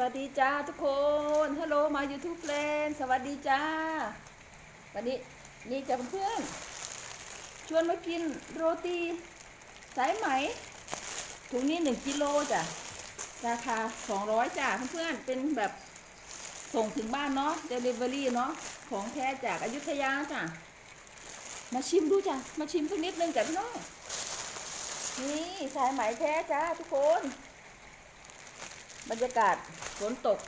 วัสดีจ้าทุกคนฮัลโหลมา YouTube แลนสวัสดีจ้า วันนี้นี่จะเพื่อน ชวนมากินโรตี สายไหม ถุงนี้หนึ่งกิโลจ้ะ ราคาสองร้อยจ้าเพื่อนๆเป็นแบบส่งถึงบ้านเนาะเดลิเวอรี่เนาะของแท้จากอายุทยาจ้ะ มาชิมดูจ้ะ มาชิมสักนิดนึงจ้ะพี่น้องนี่สายไหมแท้จ้าทุกคน บรรยากาศฝนตก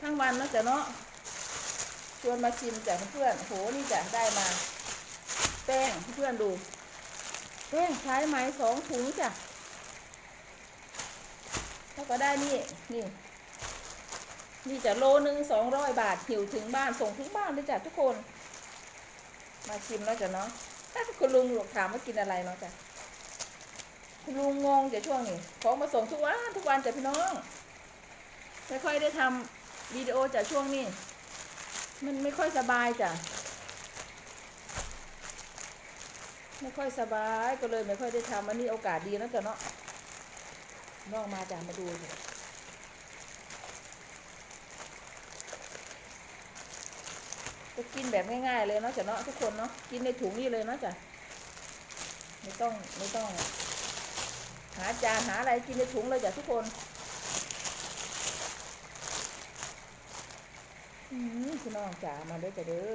ทั้งวันนะจ๊ะเนาะชวนมาชิมจ้ะเพื่อนโหนี่จ้ะได้มา แป้งเพื่อนดูแป้งใช้ไหมสองถุงจ้ะแล้วก็ได้นี่นี่ นี่จะโลนึงสองร้อยบาทหิวถึงบ้านส่งถึงบ้านเลยจ้ะทุกคน มาชิมแล้วจ้ะเนาะถ้าคุณลุงหลกถามว่ากินอะไรเนาะจ้ะ ลุงงงจะช่วงนี้ของมาส่งทุกวันทุกวันจะพี่น้องไม่ค่อยได้ทำวิดีโอจากช่วงนี้ มันไม่ค่อยสบายจ้ะไม่ค่อยสบายก็เลยไม่ค่อยได้ทำอันนี้โอกาสดีนะจ๊ะเนาะน้องมาจ้ะมาดูสิจะกินแบบง่ายๆเลยเนาะจ้ะเนาะทุกคนเนาะกินในถุงนี่เลยเนาะจ้ะไม่ต้องไม่ต้องาจานหาอะไรกินในถุงเลยจ้ะทุกคนอืมพี่น้องจ๋ามาด้วยจ้ะเด้อ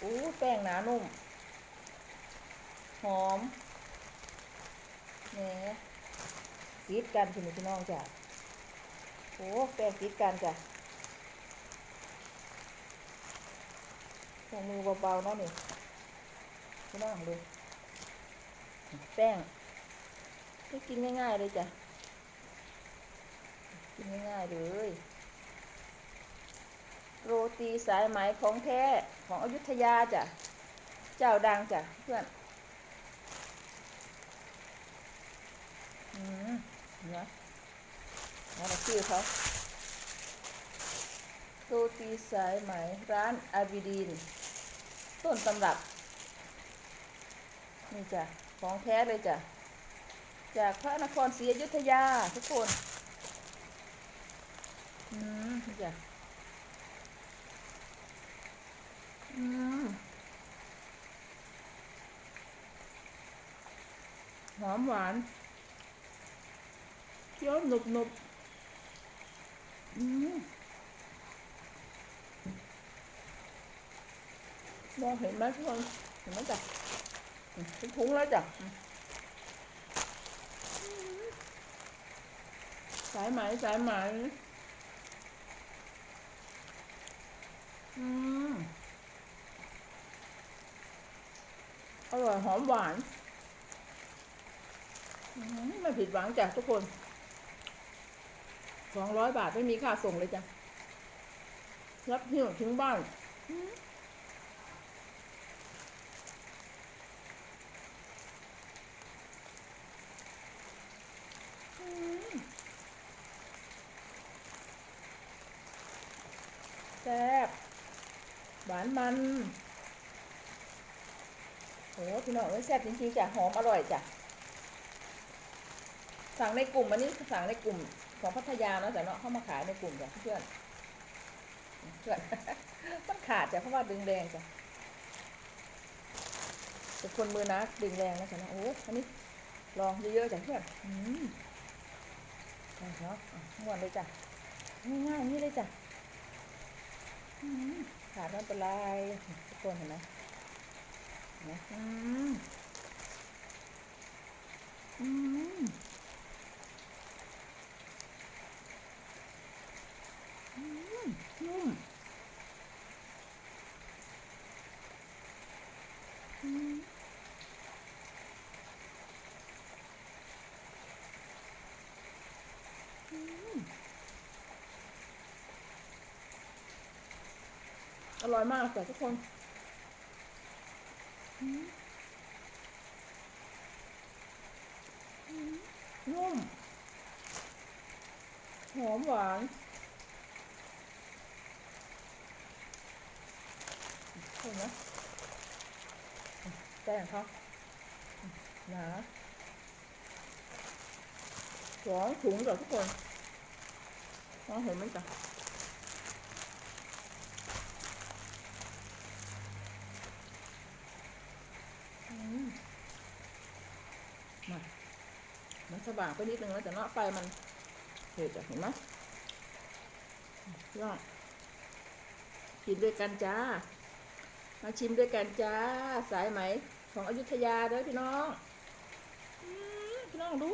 อู้แป้งหนานุ่ม หอมแหนติดกันพี่นี่พี่น้องจ้ะโอ้แป้งติดกันจ้ะลงมือเบาๆเนาะนี่พี่น้องดูแป้ง ก็กินง่ายๆเลยจ้ะ กินง่ายๆเลย โรตีสายไหมของแท้ของอยุธยาจ้ะ เจ้าดังจ้ะเพื่อนอืมเนี่ยแล้วชื่อเขาโรตีสายไหมร้านอาบิดีน ต้นตำรับ นี่จ้ะ ของแท้เลยจ้ะ จากพระนครศรีอยุธยาทุกคน อืมจ้ะอืมหอมหวานเคี้ยวหนุบหนุบอืมมองเห็นไหมทุกคนเห็นไหมจ้ะเป็นถุงแล้วจ้ะอืม สายไหมสายไหมอืมอร่อยหอมหวานมไม่ผิดหวังจ้ะทุกคนสองร้อยบาทไม่มีค่าส่งเลยจ้ะ รับหิ้วถึงบ้านอืมอืม แซ่บหวานมันโหพี่น้องแซ่บจริงๆจ้ะหอมอร่อยจ้ะสั่งในกลุ่มอันนี้สั่งในกลุ่มของพัทยาเนาะจ้ะเนาะเข้ามาขายในกลุ่มจ้ะเพื่อนเพื่อนมันขาดจ้ะเพราะว่าดึงแรงจ้ะเป็นคนมือนักดึงแรงนะจ้ะเนาะโอ้อันนี้ลองเยอะๆจ้ะเพื่อนอืมเอาเนาะอะทั้วนเลยจ้ะง่ายๆนี่เลยจ้ะอืม ขาดไม่เป็นไรทุกคนเห็นไหมเห็นไหมอืมอืมอืมนุ่มอืมอืม อ ร่อยมากจ้ะทุกคนนุ่ม หอมหวาน เห็นไหมแป้งเขาหนาสองถุงจ้ะทุกคนมองเห็นไหมจ๊ะอืมมามัน สว่างไปนิดนึงแล้วแต่เนาะไฟมันเห็นจ้ะเห็นไหมยอดกินด้วยกันจ้า มาชิมด้วยกันจ้า สายไหม ของอยุธยาเด้อพี่น้องอพี่น้องดู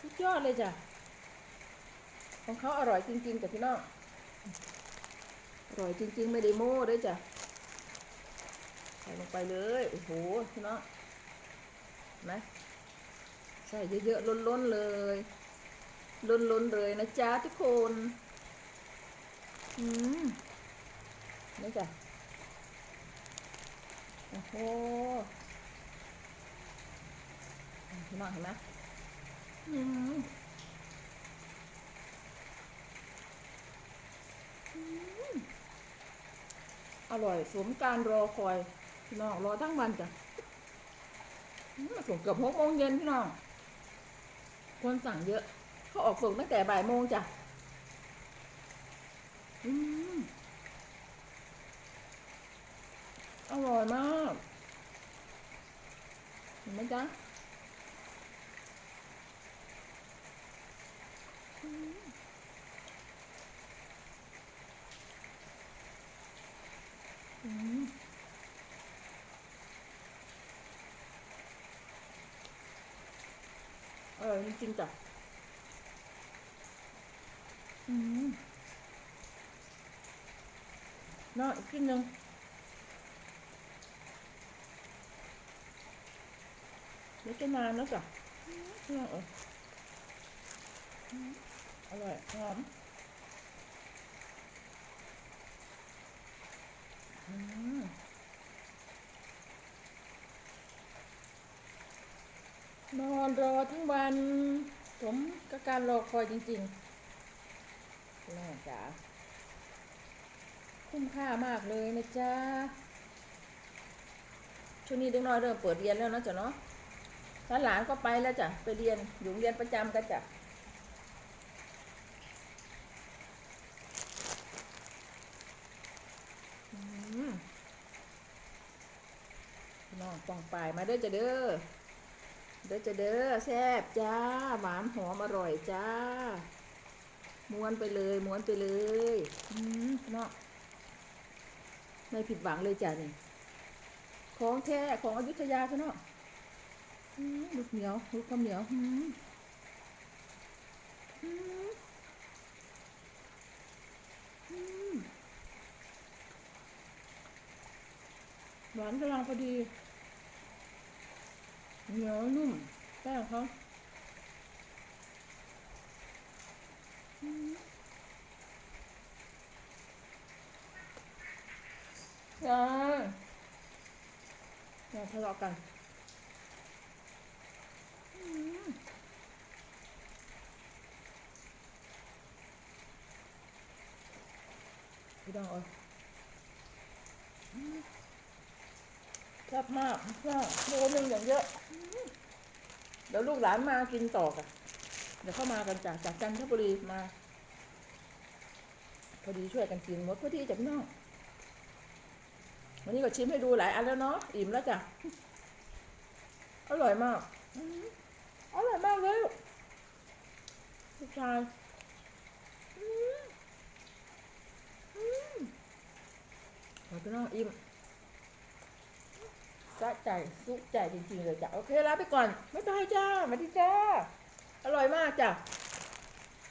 สุดยอดเลยจ้ะ ของเขาอร่อยจริงๆจ้ะพี่น้อง อร่อยจริง ๆ ไม่ได้โม้ด้วยจ้ะใส่ลงไปเลย โอ้โห พี่น้อง นไหมใส่เยอะๆล้นๆเลย ล้นๆเลยนะจ๊ะทุกคน อืมนี่จ้ะโอ้โหพี่น้องเห็นไหมอืมอร่อยสมการรอคอย พี่น้องรอทั้งวันจ้ะ ส่งเกือบหกโมงเย็นพี่น้อง คนสั่งเยอะ เขาออกส่งตั้งแต่บ่ายโมงจ้ะอืมอร่อยมาก เห็นไหมจ๊ะอืมอืม อร่อยจริงๆจ้ะอืมเนาะอีกชิ้นหนึ่งเดี๋ยวจะนานแล้วจ้ะเนาะเอออืมอร่อยหอมอืม นอนรอทั้งวัน ผมกับการรอคอยจริงๆแม่จ๋าคุ้มค่ามากเลยนะจ๊ะช่วงนี้เด็กน้อยเริ่มเปิดเรียนแล้วนะจ๊ะเนาะถ้าหลานก็ไปแล้วจ้ะไปเรียนอยู่งเรียนประจำกันจ้ะน้องปองปลายมาเด้อจ้ะเด้อ เด้อจะเด้อแซ่บจ้า หวานหอมอร่อยจ้า ม้วนไปเลยม้วนไปเลยอืมพี่น้องไม่ผิดหวังเลยจ้ะนี่ ของแท้ของอยุธยาใช่เนาะอืมลูกเหนียวลูกข้าวเหนียวอืมอืมอืมหวานกำลังพอดี เหนียวนุ่มแป้งเขาอืมจ้าอย่าทะเลาะกันอืมพี่น้องเอ้ยอืม แซ่บมากแซ่บโลนึงอย่างเยอะ เดี๋ยวลูกหลานมากินต่อกันเดี๋ยวเข้ามากันจากจากจันทบุรีมา พอดีช่วยกันกินหมดพอดีจากน้องวันนี้ก็ชิมให้ดูหลายอันแล้วเนาะอิ่มแล้วจ้ะอร่อยมากอร่อยมากเลยลูกชายอืมอืมขอบคุณน้องอิ่ม สะใจสุขใจจริงๆเลยจ้ะ โอเคลาไปก่อนบ๊ายบายจ้ามาดีจ้า อร่อยมากจ้ะ